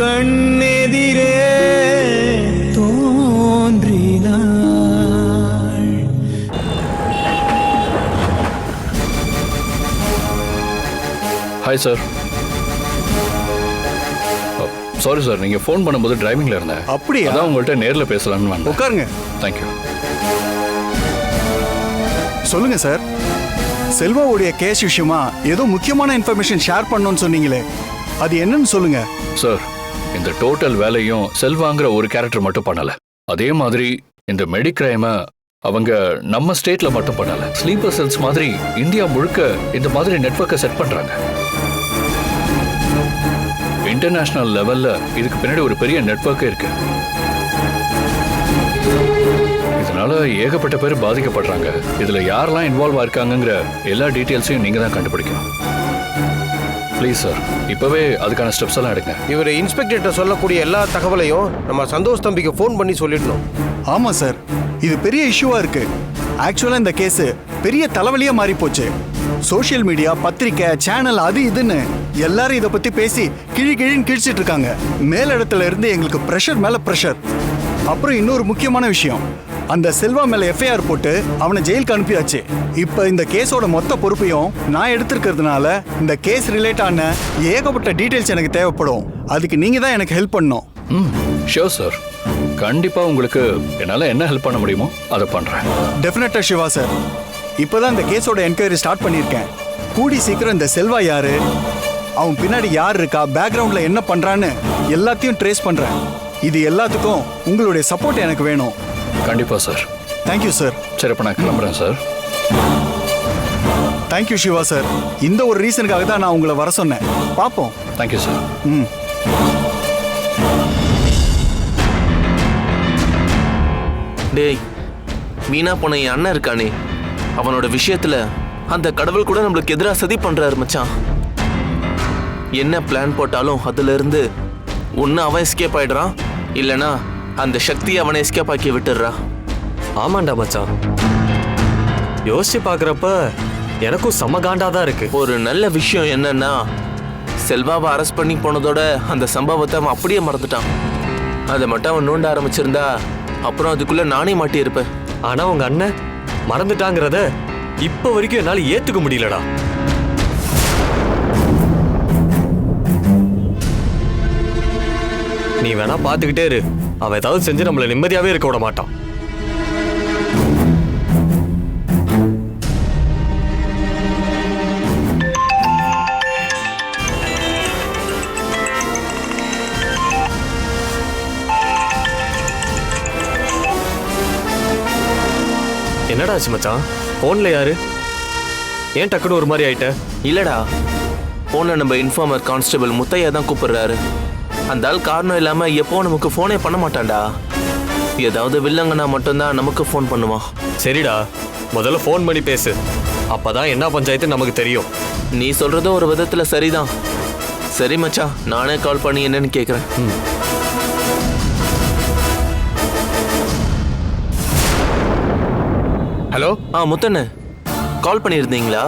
கண்ணெதிரே தோன்றினாள். Hi sir sorry sir நீங்கள் phone பண்ணும்போது டிரைவிங்கில் இருந்தேன். அப்படியா? அதான் உங்கள்கிட்ட நேரில் பேசலாம்னு வந்தேன். உட்காருங்க. தேங்க்யூ சொல்லுங்க சார் செல்வாவுடைய கேஸ் விஷயமா ஏதோ முக்கியமான இன்ஃபர்மேஷன் ஷேர் பண்ணணும்னு சொன்னீங்களே. அது என்னன்னு சொல்லுங்க. சார் இந்த டோட்டல் வேலையும் செல்வாங்கிற ஒரு கேரக்டர் மட்டும் பண்ணல. அதே மாதிரி இந்த மெடிக்ரைமை அவங்க நம்ம ஸ்டேட்ல மட்டும் பண்ணல. ஸ்லீப்பர் செல்ஸ் மாதிரி இந்தியா முழுக்க இந்த மாதிரி நெட்ஒர்க்கை செட் பண்றாங்க. இன்டர்நேஷனல் லெவல்ல இதுக்கு பின்னாடி ஒரு பெரிய நெட்வொர்க் இருக்கு. இதனால ஏகப்பட்ட பேர் பாதிக்கப்படுறாங்க. இதுல யாரெல்லாம் இன்வால்வ் ஆயிருக்காங்கிற எல்லா டீட்டெயில்ஸையும் நீங்க தான் கண்டுபிடிக்கணும். ப்ளீஸ் சார் இப்பவே அதுக்கான ஸ்டெப்ஸ் எல்லாம் எடுங்க. இவர் இன்ஸ்பெக்டர்கிட்ட சொல்லக்கூடிய எல்லா தகவலையும் நம்ம சந்தோஷ் தம்பிக்கு ஃபோன் பண்ணி சொல்லிடணும். ஆமா சார் இது பெரிய இஷ்யூவா இருக்கு. ஆக்சுவலா இந்த கேஸ் பெரிய தலைவலியா மாறி போச்சு சோஷியல் மீடியா பத்திரிக்கை சேனல் அது இதுன்னு எல்லாரும் இதை பத்தி பேசி கிழி கிழின்னு கிழிச்சிட்டு இருக்காங்க. மேலிடத்துல இருந்து எங்களுக்கு ப்ரெஷர் மேல ப்ரெஷர் அப்புறம் இன்னொரு முக்கியமான விஷயம். அந்த செல்வா மேல எஃப்ஐஆர் போட்டு அவனை ஜெயிலுக்கு அனுப்பியாச்சு. இப்ப இந்த கேஸோட மொத்த பொறுப்பையும் நான் எடுத்திருக்கிறதுனால இந்த கேஸ் ரிலேட் ஆன ஏகப்பட்ட டீடைல்ஸ் எனக்கு தேவைப்படும். அதுக்கு நீங்க தான் எனக்கு ஹெல்ப் பண்ணணும். ம் ஷியோர் சார் கண்டிப்பா உங்களுக்கு என்னால என்ன ஹெல்ப் பண்ண முடியுமோ அதை பண்றேன். டெஃபினட்டா சிவா சார் இப்போதான் இந்த கேஸோட என்கொயரி ஸ்டார்ட் பண்ணியிருக்கேன். கூடி சீக்கிரம் இந்த செல்வா யாரு? அவன் பின்னாடி யார் இருக்கா? பேக்ரவுண்ட்ல என்ன பண்றான்னு எல்லாத்தையும் ட்ரேஸ் பண்றேன். இது எல்லாத்துக்கும் உங்களுடைய சப்போர்ட் எனக்கு வேணும். கண்டிப்பா சார் தேங்க்யூ சார் சரி அப்ப நான் கிளம்புறேன் சார் தேங்க்யூ சிவா சார் இந்த ஒரு ரீசனுக்காக தான் நான் உங்களை வர சொன்னேன். பார்ப்போம் தேங்க்யூ சார் ம். டேய் வீணா போன என் அண்ணன் இருக்கானே. அவனோட விஷயத்துல அந்த கடவுள் கூட நம்மளுக்கு எதிராக சதி பண்றாரு மச்சான். என்ன பிளான் போட்டாலும் அதுல இருந்து ஒன்று அவன் எஸ்கேப் ஆயிடுறான். இல்லனா அந்த சக்தி அவனை எஸ்கேப் ஆக்கி ஆமாண்டா மச்சான். யோசிச்சு பார்க்குறப்ப எனக்கும் செம்ம காண்டா தான் இருக்கு. ஒரு நல்ல விஷயம் என்னன்னா செல்வாவை அரெஸ்ட் பண்ணி போனதோட அந்த சம்பவத்தை அவன் அப்படியே மறந்துட்டான். அதை மட்டும் அவன் நோண்ட ஆரம்பிச்சிருந்தா அப்புறம் அதுக்குள்ள நானே மாட்டியிருப்பேன். ஆனா உங்க அண்ணன் மறந்துட்டாங்கிறத இப்ப வரைக்கும் என்னால ஏத்துக்க முடியலடா. நீ வேணா பாத்துக்கிட்டே இரு. அவன் ஏதாவது செஞ்சு நம்மள நிம்மதியாவே இருக்க விட மாட்டான். என்னடா ஆச்சு மச்சான்? ஃபோனில் யாரு? ஏன் டக்குன்னு ஒரு மாதிரி ஆயிட்ட? இல்லடா. ஃபோனில் நம்ம இன்ஃபார்மர் கான்ஸ்டபிள் முத்தையா தான் கூப்பிடுறாரு. அந்த ஆள் காரணம் இல்லாம எப்போ நமக்கு ஃபோனே பண்ண மாட்டான்டா ஏதாவது வில்லங்கன்னா மட்டும்தான் நமக்கு ஃபோன் பண்ணுவான். சரிடா முதல்ல ஃபோன் பண்ணி பேசு. அப்பதான் என்ன பஞ்சாயத்து நமக்கு தெரியும். நீ சொல்றதும் ஒரு விதத்துல சரிதான். சரி மச்சான் நானே கால் பண்ணி என்னன்னு கேக்குறேன். ஹலோ? ஆ முத்தண்ணே கால் பண்ணியிருந்தீங்களா?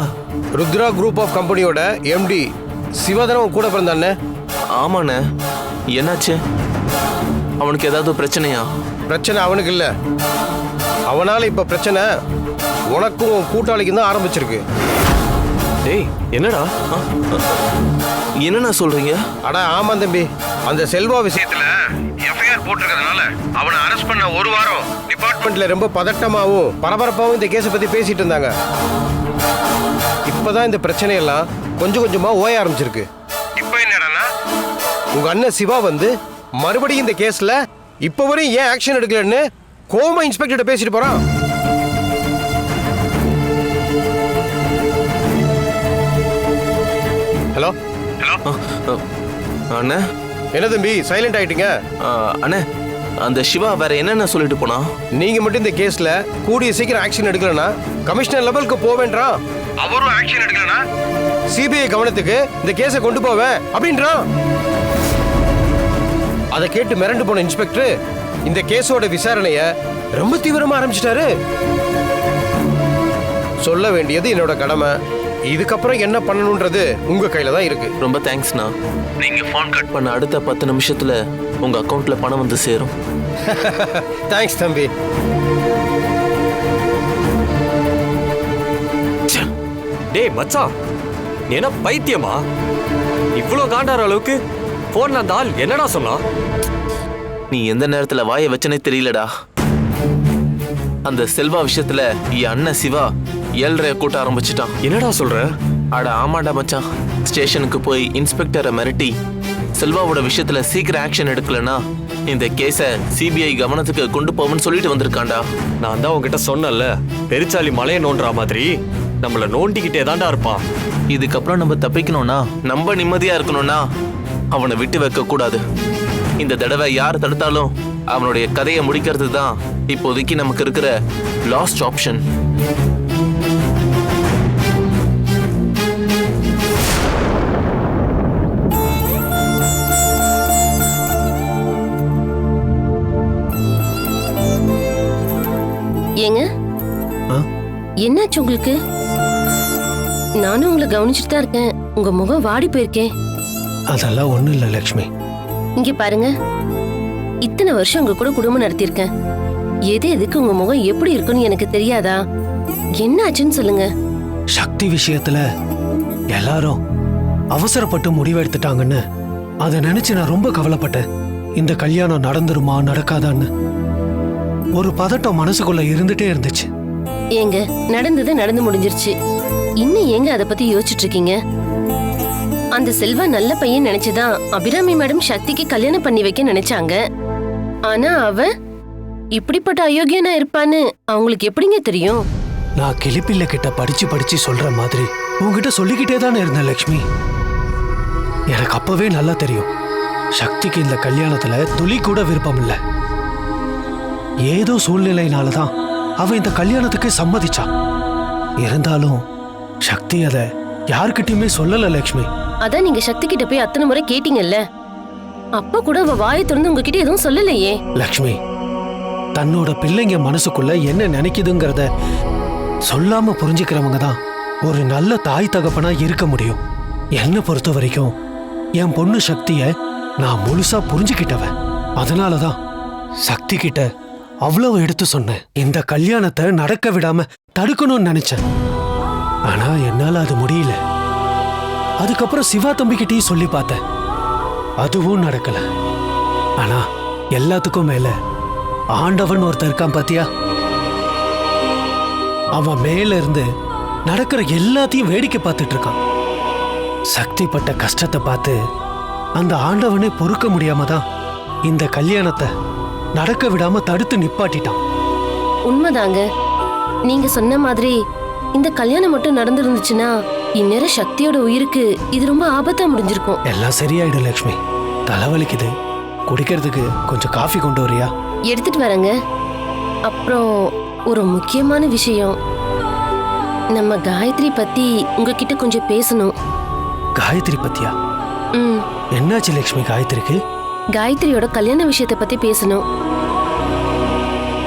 ருத்ரா குரூப் ஆஃப் கம்பெனியோட எம்டி சிவதனம் கூட பிறந்தானே? ஆமாண்ணே. என்னாச்சு? அவனுக்கு ஏதாவது பிரச்சனையா? பிரச்சனை அவனுக்கு இல்லை. அவனால இப்ப பிரச்சனை உனக்கும் உன் கூட்டாளிக்கும் தான் ஆரம்பிச்சிருக்கு. டேய் என்னடா? என்னண்ணா சொல்றீங்க? அட ஆமா தம்பி. அந்த செல்வா விஷயத்துல எஃப்ஐஆர் போட்டிருக்கிறதுனால அவனை அரெஸ்ட் பண்ண ஒரு வாரம் டிபார்ட்மெண்ட்ல ரொம்ப பதட்டமாவும் பரபரப்பாவும் இந்த கேஸை பத்தி பேசிட்டு இருந்தாங்க. இப்பதான் இந்த பிரச்சனையெல்லாம் கொஞ்சம் கொஞ்சமா ஓய ஆரம்பிச்சிருக்கு. உங்க அண்ணன் சிவா வந்து மறுபடியும் இந்த கேஸ்ல இப்போ வரையும் ஏன் ஆக்ஷன் எடுக்கலன்னு கோமா இன்ஸ்பெக்டர்கிட்ட பேசிட்டு போறான். ஹலோ? ஹலோ? அண்ணே. என்ன தம்பி சைலண்ட் ஆயிட்டீங்க? அண்ணே அந்த சிவா வேற என்னென்ன சொல்லிட்டு போனா? நீங்க மட்டும் இந்த கேஸ்ல கூடிய சீக்கிரம் ஆக்ஷன் எடுக்கலனா கமிஷனர் லெவலுக்கு போவேன்றான் அவரும் ஆக்ஷன் எடுக்கலனா? சிபிஐ கவனத்துக்கு இந்த கேஸை கொண்டு போவேன் அப்படின்றான். அதை கேட்டு மிரண்டு போன இன்ஸ்பெக்டர் இந்த கேஸோட விசாரணைய ரொம்ப தீவிரமா ஆரம்பிச்சிட்டாரு. சொல்ல வேண்டியது என்னோட கடமை. இதுக்கப்புறம் என்ன பண்ணணுன்றது உங்க கையில தான் இருக்கு. ரொம்ப தேங்க்ஸ்ண்ணா. நீங்க ஃபோன் கட் பண்ண அடுத்த பத்து நிமிஷத்துல உங்க அக்கவுண்ட்ல பணம் வந்து சேரும். தேங்க்ஸ் தம்பி. டேய் மச்சான். நீ என்ன பைத்தியமா? இவ்வளோ காண்டாற அளவுக்கு போன்ல அந்த ஆள் என்னடா சொன்னா? நீ எந்த நேரத்துல வாயை வச்சனே தெரியலடா. அந்த செல்வா விஷயத்துல என் அண்ணன் சிவா ஏழ்றைய கூட்ட ஆரம்பிச்சிட்டான். என்னடா சொல்ற? அட ஆமாடா மச்சான். ஸ்டேஷனுக்கு போய் இன்ஸ்பெக்டரை மிரட்டி செல்வாவோட விஷயத்துல சீக்கிரம் ஆக்ஷன் எடுக்கலனா இந்த கேஸை சிபிஐ கவனத்துக்கு கொண்டு போவோம்னு சொல்லிட்டு வந்திருக்கான்டா. நான் தான் உன்கிட்ட சொன்னேன்ல பெருச்சாலி மலையை நோண்டுற மாதிரி. நம்மள நோண்டிக்கிட்டே தான்டா இருப்பான். இதுக்கப்புறம் நம்ம தப்பிக்கணும்னா நம்ம நிம்மதியா இருக்கணும்னா அவனை விட்டு வைக்க கூடாது. இந்த தடவை யார் தடுத்தாலும் அவனுடைய கதையை முடிக்கிறது தான் இப்போதைக்கு நமக்கு இருக்கிற லாஸ்ட் ஆப்ஷன் ஏங்க? என்னாச்சு உங்களுக்கு? நானும் உங்களை கவனிச்சுட்டு தான் இருக்கேன். உங்க முகம் வாடி போயிருக்கேன். அதெல்லாம் ஒண்ணும் இல்ல லக்ஷ்மி இங்க பாருங்க. இத்தனை வருஷம் உங்க கூட குடும்பம் நடத்தியிருக்கேன். எது எதுக்கு உங்க முகம் எப்படி இருக்குன்னு எனக்கு தெரியாதா? என்னாச்சுன்னு சொல்லுங்க. சக்தி விஷயத்துல எல்லாரும் அவசரப்பட்டு முடிவெடுத்துட்டாங்கன்னு அதை நினைச்சு நான் ரொம்ப கவலைப்பட்டேன். இந்த கல்யாணம் நடந்துருமா நடக்காதான்னு. ஒரு பதட்டம் மனசுக்குள்ள இருந்துட்டே இருந்துச்சு. ஏங்க நடந்தது நடந்து முடிஞ்சிருச்சு. இன்னும் ஏங்க அதை பத்தி யோசிச்சுட்டு இருக்கீங்க? அந்த செல்வா நல்ல பையன் நினைச்சுதான் அபிராமி மேடம் சக்திக்கு கல்யாணம் பண்ணி வைக்க நினைச்சாங்க. ஆனா அவ இப்படிப்பட்ட அயோக்கியனா இருப்பான்னு அவங்களுக்கு எப்படிங்க தெரியும்? நான் கிளிப்பிள்ளை கிட்ட படிச்சு படிச்சு சொல்ற மாதிரி உங்ககிட்ட சொல்லிக்கிட்டே தானே இருந்தேன் லக்ஷ்மி. எனக்கு அப்பவே நல்லா தெரியும். சக்திக்கு இந்த கல்யாணத்துல துளி கூட விருப்பம் இல்ல. ஏதோ சூழ்நிலையினால தான் அவ இந்த கல்யாணத்துக்கு சம்மதிச்சா. இருந்தாலும் சக்தி அதை யார்கிட்டயுமே சொல்லல லக்ஷ்மி. அதான் நீங்க சக்தி கிட்ட போய் அத்தனை முறை கேட்டீங்கல்ல? அப்ப கூட அவ வாயை திறந்து உங்ககிட்ட எதுவும் சொல்லலையே. லக்ஷ்மி தன்னோட பிள்ளைங்க மனசுக்குள்ள என்ன நினைக்குதுங்கிறத சொல்லாம புரிஞ்சுக்கிறவங்க தான் ஒரு நல்ல தாய் தகப்பனா இருக்க முடியும். என்னை பொறுத்த வரைக்கும் என் பொண்ணு சக்திய நான் முழுசா புரிஞ்சுக்கிட்டவன் அதனால தான் சக்தி கிட்ட அவ்வளவு எடுத்து சொன்னேன். இந்த கல்யாணத்தை நடக்க விடாம தடுக்கணும்னு நினைச்சேன். ஆனா என்னால அது முடியல. அதுக்கப்புறம் சிவா தம்பிக்கிட்டயும் சொல்லி பார்த்தேன். அதுவும் நடக்கல. ஆனா எல்லாத்துக்கும் மேல ஆண்டவன் ஒருத்தர் இருக்கான் பாத்தியா? அவன் மேல இருந்து நடக்கிற எல்லாத்தையும் வேடிக்கை பார்த்துட்டு இருக்கான். சக்தி பட்ட கஷ்டத்தை பார்த்து அந்த ஆண்டவனே பொறுக்க முடியாம தான் இந்த கல்யாணத்தை நடக்க விடாம தடுத்து நிப்பாட்டிட்டான். உண்மைதாங்க. நீங்க சொன்ன மாதிரி இந்த கல்யாணம் மட்டும் நடந்திருந்துச்சுன்னா இந்நேரம் சக்தியோட உயிருக்கு இது ரொம்ப ஆபத்தா முடிஞ்சிருக்கும். எல்லாம் சரியாயிடும் லக்ஷ்மி. தலைவலிக்குது குடிக்கிறதுக்கு கொஞ்சம் காஃபி கொண்டு வரியா? எடுத்துட்டு வரேங்க. அப்புறம் ஒரு முக்கியமான விஷயம். நம்ம காயத்ரி பத்தி உங்ககிட்ட கொஞ்சம் பேசணும். காயத்ரி பத்தியா? ம். என்னாச்சு லக்ஷ்மி காயத்ரிக்கு? காயத்ரியோட கல்யாண விஷயத்தை பத்தி பேசணும்.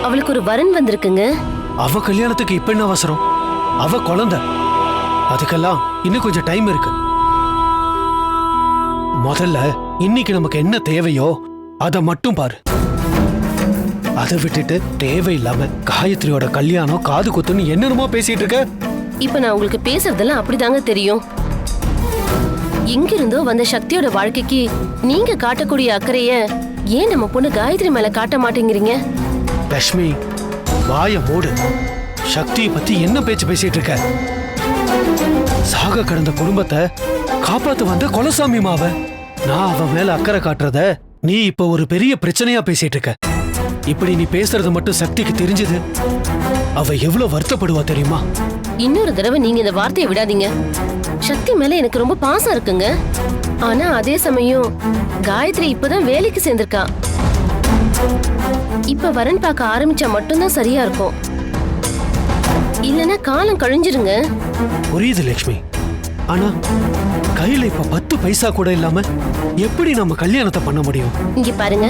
அவளுக்கு ஒரு வரன் வந்திருக்குங்க. அவ கல்யாணத்துக்கு இப்ப என்ன அவசரம்? அவ குழந்தை. அதுக்கெல்லாம் இன்னும் கொஞ்சம் டைம் இருக்கு. முதல்ல இன்னைக்கு நமக்கு என்ன தேவையோ அதை மட்டும் பாரு. அதை விட்டுட்டு தேவையில்லாம காயத்ரியோட கல்யாணம் காது குத்துன்னு என்னென்னமோ பேசிட்டு இருக்க. இப்ப நான் உங்களுக்கு பேசுறதெல்லாம் அப்படிதாங்க தெரியும். எங்கிருந்தோ வந்த சக்தியோட வாழ்க்கைக்கு நீங்க காட்டக்கூடிய அக்கறைய ஏன் நம்ம பொண்ணு காயத்ரி மேல காட்ட மாட்டேங்கிறீங்க? லக்ஷ்மி வாய மூடு. சக்தியை பத்தி என்ன பேச்சு பேசிட்டு இருக்க? சாக கடந்த குடும்பத்தை காப்பாத்து வந்த கொலசாமி மாவ. நான் அவ மேல அக்கறை காட்டுறத நீ இப்ப ஒரு பெரிய பிரச்சனையா பேசிட்டு இருக்க. இப்படி நீ பேசுறது மட்டும் சக்திக்கு தெரிஞ்சது. அவ எவ்வளவு வருத்தப்படுவா தெரியுமா? இன்னொரு தடவை நீங்க இந்த வார்த்தையை விடாதீங்க. சக்தி மேல எனக்கு ரொம்ப பாசம் இருக்குங்க. ஆனா அதே சமயம் காயத்ரி இப்பதான் வேலைக்கு சேர்ந்திருக்கா. இப்ப வரன் பார்க்க ஆரம்பிச்சா மட்டும்தான் சரியா இருக்கும். இல்லனா காலம் கழிஞ்சிருங்க. புரியுது லக்ஷ்மி. ஆனா கையில இப்ப பத்து பைசா கூட இல்லாம எப்படி நம்ம கல்யாணத்தை பண்ண முடியும்? இங்க பாருங்க.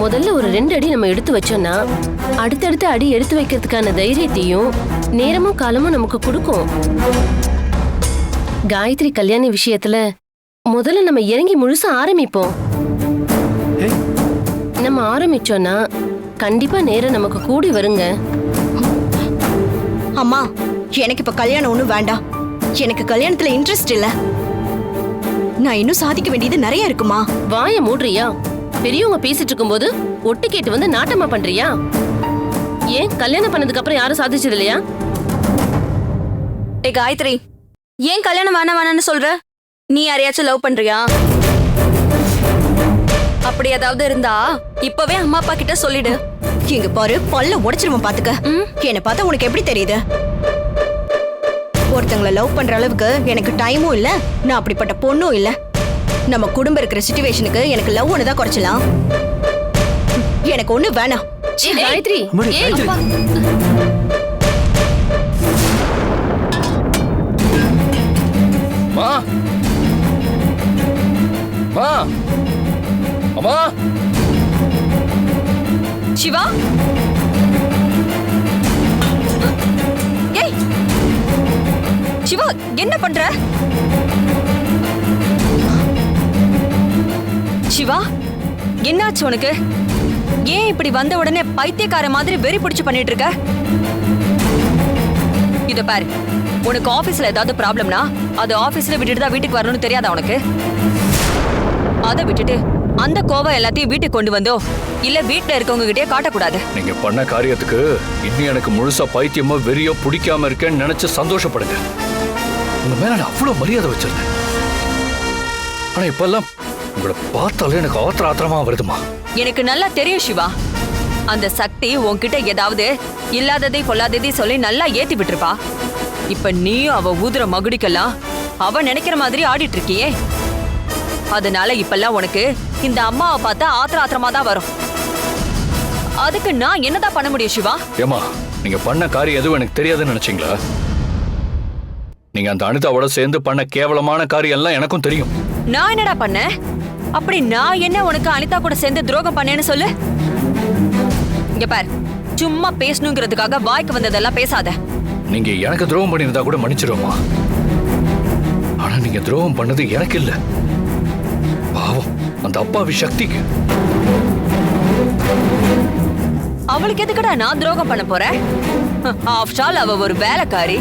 முதல்ல ஒரு ரெண்டு அடி நம்ம எடுத்து வச்சோம்னா அடுத்தடுத்த அடி எடுத்து வைக்கிறதுக்கான தைரியத்தையும் நேரமும் காலமும் நமக்கு கொடுக்கும். காயத்ரி கல்யாணி விஷயத்துல முதல்ல நம்ம இறங்கி முழுசா ஆரம்பிப்போம். நம்ம ஆரம்பிச்சோம்னா கண்டிப்பா நேரம் நமக்கு கூடி வருங்க. அம்மா எனக்கு இப்ப கல்யாணம் ஒண்ணும் வேண்டாம். எனக்கு கல்யாணத்துல இன்ட்ரெஸ்ட் இல்ல. நான் இன்னும் சாதிக்க வேண்டியது நிறைய இருக்குமா? வாய மூடுறியா? பெரியவங்க பேசிட்டு இருக்கும்போது ஒட்டு கேட்டு வந்து நாட்டமா பண்றியா? ஏன் கல்யாணம் பண்ணதுக்கு அப்புறம் யாரும் சாதிச்சது இல்லையா? ஏ காயத்ரி ஏன் கல்யாணம் வேணாம் வேணாம்னு சொல்ற? நீ யாரையாச்சும் லவ் பண்றியா? அப்படி ஏதாவது இருந்தா இப்பவே அம்மா அப்பா கிட்ட சொல்லிடு. இங்க பாரு பல்ல உடைச்சிருவோம் பாத்துக்க. என்ன பார்த்தா உனக்கு எப்படி தெரியுது? ஒருத்தங்கள லவ் பண்ற அளவுக்கு எனக்கு டைமும் இல்ல நான் அப்படிப்பட்ட பொண்ணும் இல்ல. நம்ம குடும்பம் இருக்கிற சுச்சுவேஷனுக்கு எனக்கு லவ் ஒன்று தான் குறைச்சலாம். எனக்கு ஒண்ணு வேணாம். காயத்ரி. மா. மா. அம்மா. சிவா ஏய்! சிவா என்ன பண்ற? சிவா என்னாச்சு உனக்கு? ஏன் இப்படி வந்த உடனே பைத்தியக்கார மாதிரி வெறி பிடிச்சு பண்ணிட்டு இருக்க இத பாரு உனக்கு ஆபீஸ்ல ஏதாவது ப்ராப்ளம்னா அது ஆபீஸ்ல விட்டுட்டு தான் வீட்டுக்கு வரணும்னு தெரியாதா உனக்கு? அதை விட்டுட்டு அந்த கோவம் எல்லாத்தையும் வீட்டுக்கு கொண்டு வந்தோ? இல்ல வீட்ல இருக்கவங்க கிட்டே காட்டக்கூடாது. நீங்க பண்ண காரியத்துக்கு இன்னும் எனக்கு முழுசா பைத்தியமோ வெறியோ பிடிக்காம இருக்கேன்னு நினைச்சு சந்தோஷப்படுங்க. உங்க மேல நான் அவ்வளவு மரியாதை வச்சிருந்தேன். ஆனா இப்பெல்லாம் உங்களை பார்த்தாலே எனக்கு ஆத்திர ஆத்திரமா வருதுமா. எனக்கு நல்லா தெரியும் சிவா. அந்த சக்தி உன்கிட்ட ஏதாவது இல்லாததை பொல்லாததை சொல்லி நல்லா ஏத்தி விட்டுருப்பா. இப்ப நீயும் அவ ஊதுற மகுடிக்கெல்லாம் அவ நினைக்கிற மாதிரி ஆடிட்டு இருக்கியே. அதனால இப்பெல்லாம் உனக்கு இந்த அம்மாவை பார்த்தா ஆத்திர ஆத்திரமா தான் வரும். அதுக்கு நான் என்னதான் பண்ண முடியும் சிவா? ஏமா நீங்க பண்ண காரியம் எதுவும் எனக்கு தெரியாதுன்னு நினைச்சீங்களா? நீங்க அந்த அனிதாவோட சேர்ந்து பண்ண கேவலமான காரியம் எல்லாம் எனக்கும் தெரியும். நான் என்னடா பண்ணேன் அப்படி நான் என்ன உனக்கு அனிதா கூட சேர்ந்து துரோகம் பண்ணேன்னு சொல்லு? இங்க பார் சும்மா பேசணுங்கிறதுக்காக வாய்க்கு வந்ததெல்லாம் பேசாத. நீங்க எனக்கு துரோகம் பண்ணியிருந்தா கூட மன்னிச்சிருவோமா ஆனா நீங்க துரோகம் பண்ணது எனக்கு இல்ல. பாவம் அந்த அப்பாவி சக்திக்கு. அவளுக்கு எதுக்குடா நான் துரோகம் பண்ண போறேன் ஆஃப்டர் ஆல் அவ ஒரு வேலைக்காரி.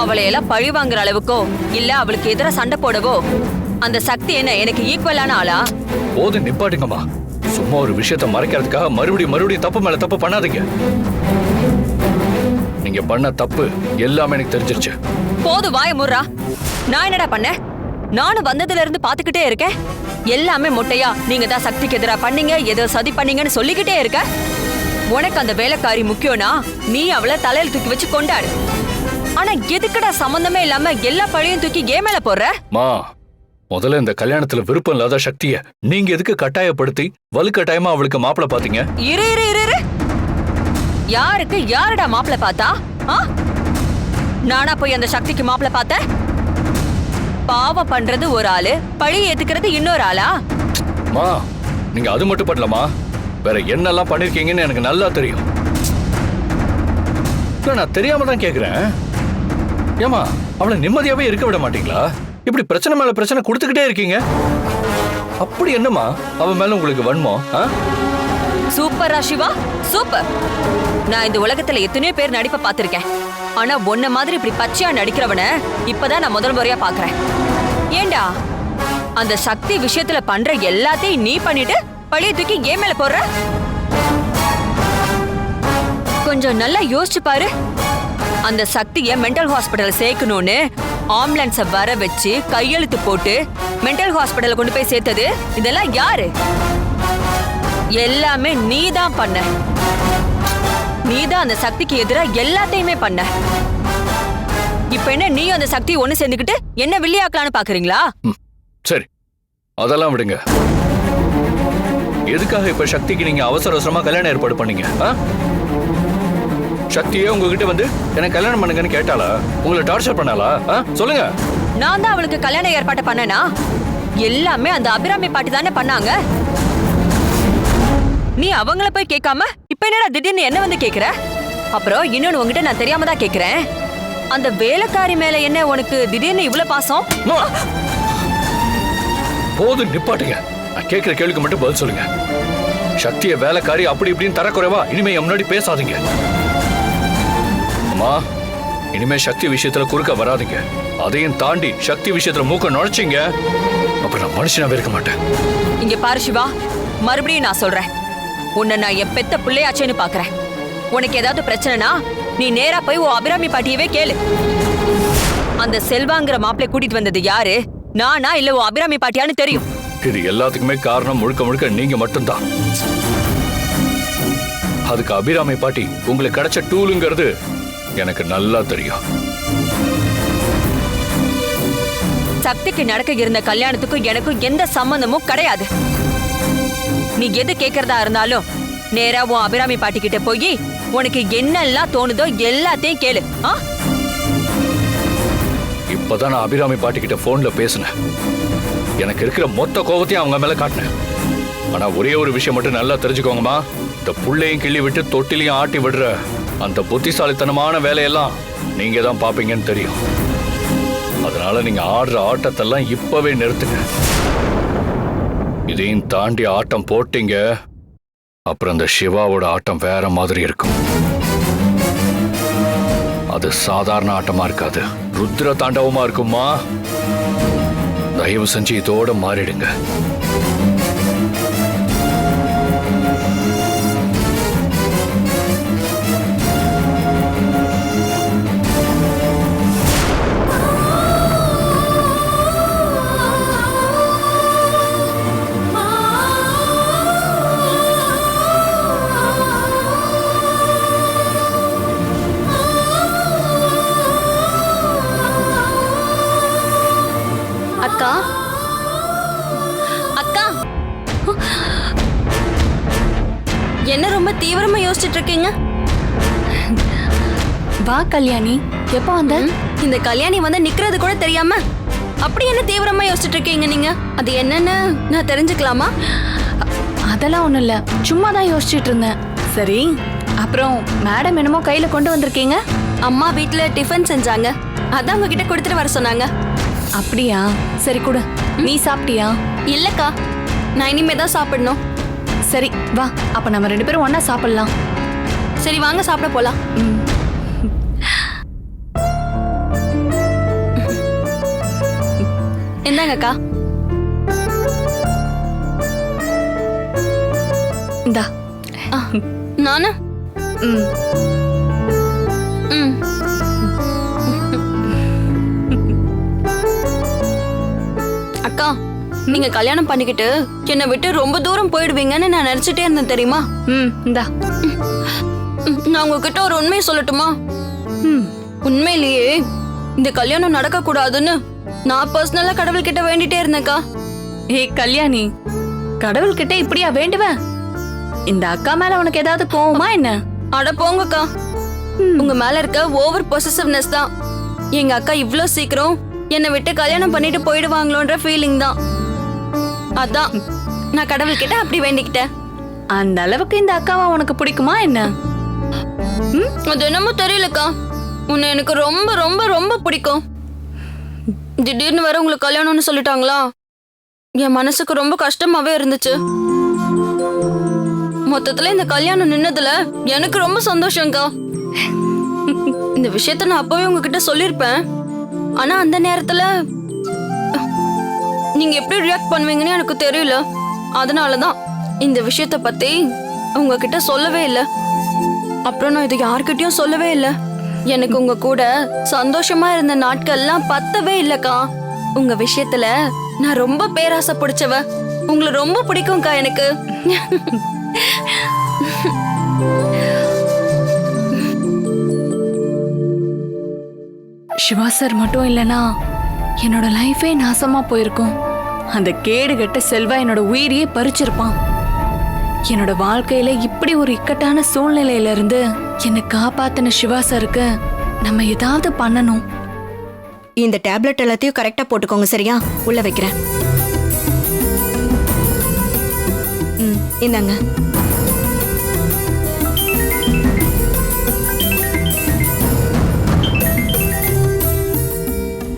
அவளை எல்லாம் பழி வாங்குற அளவுக்கோ இல்ல அவளுக்கு எதிரா சண்டை போடவோ அந்த சக்தி என்ன எனக்கு ஈக்குவலான ஆளா? போது நிப்பாட்டுங்கம்மா. சும்மா ஒரு விஷயத்தை மறைக்கிறதுக்காக மறுபடியும் மறுபடியும் தப்பு மேல தப்பு பண்ணாதீங்க. நீங்க பண்ண தப்பு எல்லாமே எனக்கு தெரிஞ்சிருச்சு. போது வாய முறா நான் என்னடா பண்ணேன்? நானும் வந்ததுல இருந்து பாத்துக்கிட்டே இருக்கேன். எல்லாமே மொட்டையா. நீங்க தான் சக்திக்கு எதிரா பண்ணீங்க ஏதோ சதி பண்ணீங்கன்னு சொல்லிக்கிட்டே இருக்க. உனக்கு அந்த வேலைக்காரி முக்கியம்னா நீ அவளை தலையில தூக்கி வச்சு கொண்டாடு. ஆனா எதுக்குடா சம்பந்தமே இல்லாம எல்லா பழியும் தூக்கி ஏ மேல போடுற? மா முதல்ல இந்த கல்யாணத்துல விருப்பம் இல்லாத சக்திய நீங்க எதுக்கு கட்டாயப்படுத்தி வலுக்கட்டாயமா அவளுக்கு மாப்பிளை பாத்தீங்க இரு இரு இரு இரு. யாருக்கு யாருடா மாப்பிள பார்த்தா? நானா போய் அந்த சக்திக்கு மாப்பிள பார்த்தேன்? பாவம் பண்றது ஒரு ஆளு பழி ஏத்துக்கிறது இன்னொரு ஆளா? மா நீங்க அது மட்டும் பண்ணலமா வேற என்னெல்லாம் பண்ணிருக்கீங்கன்னு எனக்கு நல்லா தெரியும். நான் தெரியாம தான் கேக்குறேன். ஏமா அவளை நிம்மதியாவே இருக்க விட மாட்டீங்களா? இப்படி பிரச்சனை மேல பிரச்சனை கொடுத்துக்கிட்டே இருக்கீங்க. அப்படி என்னமா அவ மேல உங்களுக்கு வன்மோ ஆ? சூப்பரா சிவா. சூப்பர். நான் இந்த உலகத்துல எத்தனையோ பேர் நடிப்பை பார்த்திருக்கேன். ஆனா உன்ன மாதிரி இப்படி பச்சையா நடிக்கிறவன இப்பதான் நான் முதல் முறையா பாக்குறேன் ஏண்டா? அந்த சக்தி விஷயத்துல பண்ற எல்லாத்தையும் நீ பண்ணிட்டு பழைய தூக்கி ஏன் மேல போடுற? கொஞ்சம் நல்லா யோசிச்சு பாரு. அந்த சக்திய மென்டல் ஹாஸ்பிடல் சேர்க்கணும்னு ஆம்புலன்ஸ வர வச்சு கையெழுத்து போட்டு மென்டல் ஹாஸ்பிடல்ல கொண்டு போய் சேர்த்தது இதெல்லாம் யாரு? எல்லாமே நீ தான் பண்ண. நீதான் அந்த சக்திக்கு எதிரா எல்லாத்தையுமே பண்ண. இப்ப என்ன நீ அந்த சக்தி ஒண்ணு சேர்ந்துக்கிட்டு என்ன வில்லியாக்கலான்னு பாக்குறீங்களா? சரி. அதெல்லாம் விடுங்க. எதுக்காக இப்ப சக்திக்கு நீங்க அவசர அவசரமா கல்யாணம் ஏற்பாடு பண்ணீங்க? சக்தியே உங்ககிட்ட வந்து எனக்கு கல்யாணம் பண்ணுங்கன்னு கேட்டாளா? உங்களை டார்ச்சர் பண்ணாளா? சொல்லுங்க. நான் தான் அவளுக்கு கல்யாண ஏற்பாட்டை பண்ணனா? எல்லாமே அந்த அபிராமி பாட்டி தானே பண்ணாங்க? நீ அவங்கள போய் கேட்காம இப்ப என்னடா திடீர்னு என்ன வந்து கேக்குற? அப்புறம் இன்னொன்னு உங்ககிட்ட நான் தெரியாம தான் கேக்குறேன். அந்த வேலைக்காரி மேல என்ன உனக்கு திடீர்னு இவ்வளவு பாசம்! போதும் நிப்பாட்டுங்க. நான் கேட்கிற கேள்விக்கு மட்டும் பதில் சொல்லுங்க. சக்திய வேலைக்காரி அப்படி இப்படின்னு தரக்குறைவா இனிமே என் முன்னாடி பேசாதீங்க. அம்மா இனிமே சக்தி விஷயத்துல குறுக்க வராதீங்க. அதையும் தாண்டி சக்தி விஷயத்துல மூக்க நுழைச்சிங்க. அப்புறம் நான் மனுஷனாவே இருக்க மாட்டேன். இங்க பாரு சிவா மறுபடியும் நான் சொல்றேன். உன்னை நான் என் பெத்த பிள்ளையாச்சேன்னு பாக்குறேன். உனக்கு ஏதாவது பிரச்சனைனா நீ நேரா போய் உன் அபிராமி பாட்டியவே கேளு. அந்த செல்வாங்கிற மாப்பிளை கூட்டிட்டு வந்தது யாரு? நானா இல்ல உன் அபிராமி பாட்டியான்னு தெரியும். இது எல்லாத்துக்குமே காரணம் முழுக்க முழுக்க நீங்க மட்டும்தான். அதுக்கு அபிராமி பாட்டி உங்களுக்கு கிடைச்ச டூலுங்கிறது எனக்கு நல்லா தெரியும். சக்திக்கு நடக்க இருந்த கல்யாணத்துக்கும் எனக்கும் எந்த சம்பந்தமும் கிடையாது. நீ எது கேக்குறதா இருந்தாலும் நேரா உன் அபிராமி பாட்டி கிட்ட போய் உனக்கு என்னெல்லாம் தோணுதோ எல்லாத்தையும் கேளு ஆ? இப்பதான் நான் அபிராமி பாட்டி கிட்ட போன்ல பேசினேன். எனக்கு இருக்கிற மொத்த கோபத்தையும் அவங்க மேல காட்டினேன். ஆனா ஒரே ஒரு விஷயம் மட்டும் நல்லா தெரிஞ்சுக்கோங்கம்மா. இந்த புள்ளையும் கிள்ளி விட்டு தொட்டிலையும் ஆட்டி விடுற அந்த புத்திசாலித்தனமான வேலையெல்லாம் நீங்க தான் பாப்பீங்கன்னு தெரியும். அதனால நீங்க ஆடுற ஆட்டத்தெல்லாம் இப்பவே நிறுத்துங்க. இதையும் தாண்டி ஆட்டம் போட்டீங்க. அப்புறம் அந்த சிவாவோட ஆட்டம் வேற மாதிரி இருக்கும். அது சாதாரண ஆட்டமா இருக்காது. ருத்ர தாண்டவமா இருக்குமா தயவு செஞ்சு இதோட மாறிடுங்க. கல்யாணி? எப்போ வந்த? இந்த கல்யாணி வந்து நிக்கிறது கூட தெரியாம அப்படி என்ன தீவிரமா யோசிச்சுட்டு இருக்கீங்க நீங்க? அது என்னன்னு நான் தெரிஞ்சுக்கலாமா? அதெல்லாம் ஒண்ணும் இல்ல. சும்மா தான் யோசிச்சுட்டு இருந்தேன் சரி. அப்புறம் மேடம் என்னமோ கையில கொண்டு வந்திருக்கீங்க? அம்மா வீட்ல டிஃபன் செஞ்சாங்க. அதான் உங்ககிட்ட கொடுத்துட்டு வர சொன்னாங்க. அப்படியா? சரி கொடு. நீ சாப்பிட்டியா? இல்லக்கா. நான் இனிமே தான் சாப்பிடணும். சரி வா. அப்ப நம்ம ரெண்டு பேரும் ஒண்ணா சாப்பிடலாம். சரி வாங்க சாப்பிட போலாம். என்னங்கக்கா இந்தா. நானு? ம். ம். அக்கா நீங்க கல்யாணம் பண்ணிக்கிட்டு என்னை விட்டு ரொம்ப தூரம் போயிடுவீங்கன்னு நான் நினைச்சிட்டே இருந்தேன் தெரியுமா? ம் இந்தா. நான் உங்ககிட்ட ஒரு உண்மையை சொல்லட்டுமா? ம் உண்மையிலேயே இந்த கல்யாணம் நடக்க கூடாதுன்னு நான் பர்சனலா கடவுள்கிட்ட வேண்டிட்டே இருந்தேன்க்கா. ஏய் கல்யாணி கடவுள்கிட்ட இப்படியா வேண்டுவேன் இந்த அக்கா மேல உனக்கு ஏதாவது கோவமா என்ன? அட போங்கக்கா. உங்க மேல இருக்க ஓவர் பொசசிவ்னஸ் தான். எங்க அக்கா இவ்ளோ சீக்கிரம் என்னை விட்டு கல்யாணம் பண்ணிட்டு போயிடுவாங்களோன்ற ஃபீலிங் தான். அதான் நான் கடவுள்கிட்ட அப்படி வேண்டிக்கிட்டேன். அந்த அளவுக்கு இந்த அக்காவை உனக்கு பிடிக்குமா என்ன? அது என்னமோ தெரியலக்கா. உன்னை எனக்கு ரொம்ப ரொம்ப ரொம்ப பிடிக்கும். திடீர்னு வேற உங்களுக்கு கல்யாணம்னு சொல்லிட்டாங்களா? என் மனசுக்கு ரொம்ப கஷ்டமாவே இருந்துச்சு. மொத்தத்துல இந்த கல்யாணம் நின்னதுல எனக்கு ரொம்ப சந்தோஷங்கா இந்த விஷயத்த நான் அப்பவே உங்ககிட்ட சொல்லிருப்பேன். ஆனா அந்த நேரத்துல நீங்க எப்படி ரியாக்ட் பண்ணுவீங்கன்னு எனக்கு தெரியல. அதனாலதான் இந்த விஷயத்த பத்தி உங்ககிட்ட சொல்லவே இல்லை. அப்புறம் நான் இது யார்கிட்டயும் சொல்லவே இல்லை. எனக்கு உங்க கூட சந்தோஷமா இருந்த நாட்கள்லாம் பத்தவே இல்லக்கா. உங்க விஷயத்துல நான் ரொம்ப பேராசை பிடிச்சவ. உங்களை ரொம்ப பிடிக்கும்க்கா எனக்கு. சிவா சார் மட்டும் இல்லனா என்னோட லைஃபே நாசமா போயிருக்கும். அந்த கேடு கெட்ட செல்வா என்னோட உயிரையே பறிச்சிருப்பான். என்னோட வாழ்க்கையில இப்படி ஒரு இக்கட்டான சூழ்நிலையில இருந்து என்னை காப்பாத்தின சிவா சாருக்கு நம்ம ஏதாவது பண்ணணும். இந்த டேப்லெட் எல்லாத்தையும் கரெக்டா போட்டுக்கோங்க சரியா? உள்ள வைக்கிறேன். ம் இந்தாங்க.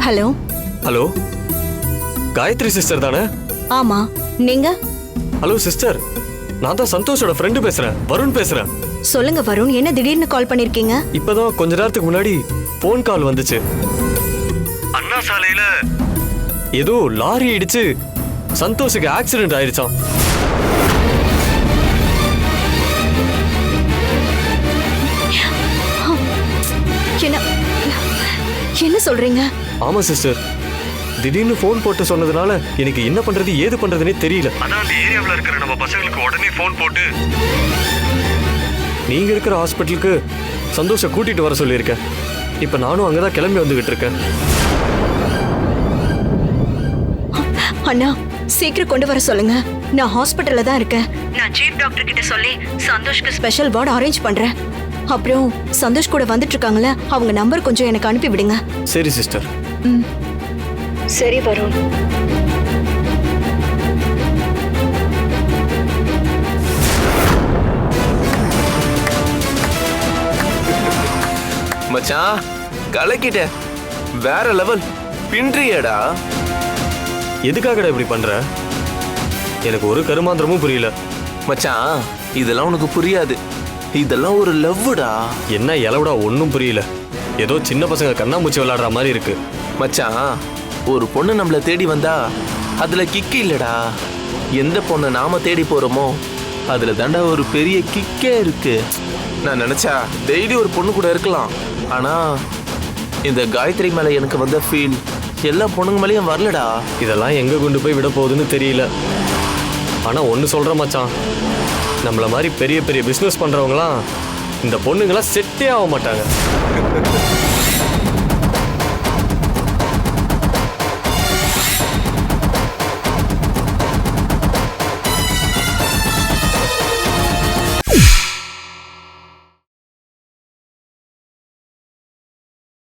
ஹலோ? ஹலோ? காயத்ரி சிஸ்டர் தானே? ஆமா நீங்க? Hello sister. நான் தான் சந்தோஷோட ஃப்ரெண்டு பேசுறேன். வருண் பேசுறேன். சொல்லுங்க வருண் என்ன திடீர்னு கால் பண்ணிருக்கீங்க? இப்பதான் கொஞ்ச நேரத்துக்கு முன்னாடி ஃபோன் கால் வந்துச்சு. அண்ணா சாலையில ஏதோ லாரி இடிச்சு சந்தோஷுக்கு ஆக்சிடென்ட் ஆயிடுச்சாம் என்ன என்ன சொல்றீங்க? ஆமா சிஸ்டர் திடீர்னு ஃபோன் போட்டு சொன்னதுனால எனக்கு என்ன பண்றது ஏது பண்றதுனே தெரியல. அதான் அந்த ஏரியாவில் இருக்கிற நம்ம பசங்களுக்கு உடனே ஃபோன் போட்டு நீங்க இருக்கிற ஹாஸ்பிட்டலுக்கு சந்தோஷ கூட்டிட்டு வர சொல்லியிருக்கேன் இப்ப நானும் அங்கதான் கிளம்பி வந்துகிட்டு இருக்கேன். அண்ணா சீக்கிரம் கொண்டு வர சொல்லுங்க. நான் ஹாஸ்பிட்டல்ல தான் இருக்கேன். நான் சீஃப் டாக்டர் கிட்ட சொல்லி சந்தோஷ்க்கு ஸ்பெஷல் வார்டு அரேஞ்ச் பண்றேன். அப்புறம் சந்தோஷ் கூட வந்துட்டு இருக்காங்கல்ல அவங்க நம்பர் கொஞ்சம் எனக்கு அனுப்பி விடுங்க. சரி சிஸ்டர். சரி வருண். மச்சான். கலக்கிட்ட. வேற லெவல் பின்றியடா. எதுக்காகடா இப்படி பண்ற? எனக்கு ஒரு கருமாந்திரமும் புரியல. மச்சான் இதெல்லாம் உனக்கு புரியாது. இதெல்லாம் ஒரு லவ்வுடா என்ன இலவுடா ஒன்றும் புரியல. ஏதோ சின்ன பசங்க கண்ணாமூச்சி விளையாடுற மாதிரி இருக்கு. மச்சான் ஒரு பொண்ணு நம்மள தேடி வந்தா அதுல கிக்கு இல்லடா. எந்த பொண்ணை நாம தேடி போறோமோ அதுல தாண்டா ஒரு பெரிய கிக்கே இருக்கு. நான் நினச்சா டெய்லி ஒரு பொண்ணு கூட இருக்கலாம். ஆனால் இந்த காயத்ரி மேலே எனக்கு வந்த ஃபீல் எல்லா பொண்ணுங்க மேலேயும் வரலடா. இதெல்லாம் எங்கே கொண்டு போய் விட போகுதுன்னு தெரியல. ஆனால் ஒன்று சொல்ற மச்சான். நம்மளை மாதிரி பெரிய பெரிய பிஸ்னஸ் பண்ணுறவங்களாம் இந்த பொண்ணுங்களாம் செட்டே ஆக மாட்டாங்க.